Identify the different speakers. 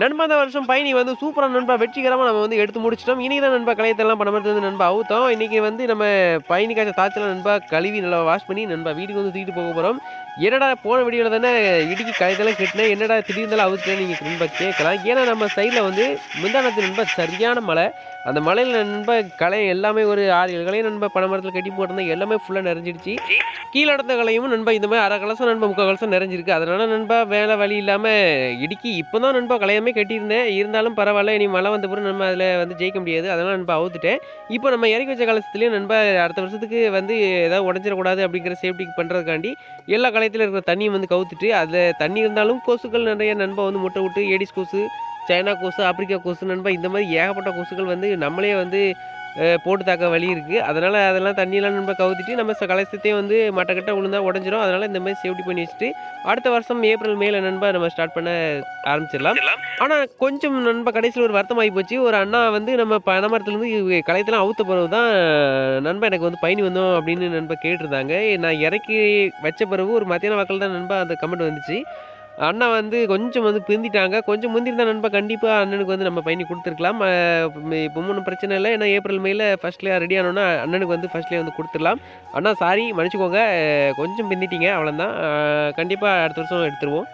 Speaker 1: நண்பா இந்த வருஷம் பயணி வந்து சூப்பராக நண்பா வெற்றிகரமாக நம்ம வந்து எடுத்து முடிச்சிட்டோம். இன்றைக்கி தான் நண்பா கலையத்தெல்லாம் பண்ண மாதிரி நண்பா அவுத்தோம். இன்றைக்கி வந்து நம்ம பயணி காய்ச்ச தாச்சலாம் நண்பா கழுவி நல்லா வாஷ் பண்ணி நண்பா வீட்டுக்கு வந்து தூக்கிட்டு போக போகிறோம் என்னடா போன வீடியோவில் தானே இடுக்கி கலையத்தெல்லாம் கட்டினேன். என்னடா திடீர்னு அவுத்துட்டேன் நீங்கள் நண்பா கேட்கலாம். ஏன்னா நம்ம சைடில் வந்து முந்தானத்து நண்பா சரியான மழை. அந்த மலையில் நண்பா களை எல்லாமே ஒரு ஆறு ஏழு கலையும் நண்பா பனைமரத்தில் கட்டி போட்டிருந்தா எல்லாமே ஃபுல்லாக நிறைஞ்சிடுச்சு. கீழே இடத்த கலையும் நண்பா இந்த மாதிரி அரை கலசம் நண்பா முக்கால் கலசம் நிறைஞ்சிருக்கு. அதனால் நண்பா வேலை வழி இல்லாமல் இடுக்கி இப்போ தான் நண்பா கலையாமே கட்டியிருந்தேன். இருந்தாலும் பரவாயில்ல இனி மழை வந்த பிறகு நம்ம அதில் வந்து ஜெயிக்க முடியாது. அதனால் நண்பா அவுத்துட்டேன். இப்போ நம்ம இறக்கி வச்ச காலத்துலேயும் நண்பா அடுத்த வருஷத்துக்கு வந்து ஏதாவது உடஞ்சிடக்கூடாது அப்படிங்கிற சேஃப்டிக்கு பண்ணுறதுக்காண்டி எல்லா கலையத்தில் இருக்கிற தண்ணியும் வந்து கவுத்துட்டு அதில் தண்ணி இருந்தாலும் கொசுக்கள் நிறைய நண்பா வந்து முட்டை விட்டு ஏடிஸ் கொசு சைனா கொசு ஆப்பிரிக்கா கொசு நண்பா இந்த மாதிரி ஏகப்பட்ட கொசுக்கள் வந்து நம்மளே வந்து போட்டு தாக்க வழி இருக்குது அதனால் அதெல்லாம் தண்ணியெல்லாம் நம்ம கவுத்திட்டு நம்ம கலசத்தையும் வந்து மட்டக்கட்ட விழுந்தா உடஞ்சிரும். அதனால் இந்த மாதிரி சேஃப்டி பண்ணி வச்சுட்டு அடுத்த வருஷம் ஏப்ரல் மேல நண்பா நம்ம ஸ்டார்ட் பண்ண ஆரம்பிச்சிடலாம். ஆனால் கொஞ்சம் நண்பா கடைசியில் ஒரு வருத்தம் ஆகி போச்சு. ஒரு அண்ணா வந்து நம்ம பனமரத்துலேருந்து களையத்தெல்லாம் அவுத்த பிறகு தான் நண்பா எனக்கு வந்து பயணி வந்தோம் அப்படின்னு நண்பா கேட்டிருந்தாங்க. நான் இறக்கி வச்ச பிறகு ஒரு மத்தியான வாக்கில் தான் நண்பா அந்த கமெண்ட் வந்துச்சு. அண்ணா வந்து கொஞ்சம் வந்து பிந்திட்டாங்க கொஞ்சம் முந்திருந்தா நண்பா கண்டிப்பாக அண்ணனுக்கு வந்து நம்ம பயணி கொடுத்துருக்கலாம். இப்போ ஒன்றும் பிரச்சனை இல்லை. ஏன்னா ஏப்ரல் மேல ஃபஸ்ட்லேயே ரெடி ஆனோன்னா அண்ணனுக்கு வந்து ஃபர்ஸ்ட்லேயே வந்து கொடுத்துடலாம். அண்ணா சாரி மன்னிச்சுக்கோங்க. கொஞ்சம் பிந்திட்டீங்க அவ்வளோதான் கண்டிப்பாக அடுத்த வருஷம் எடுத்துருவோம்.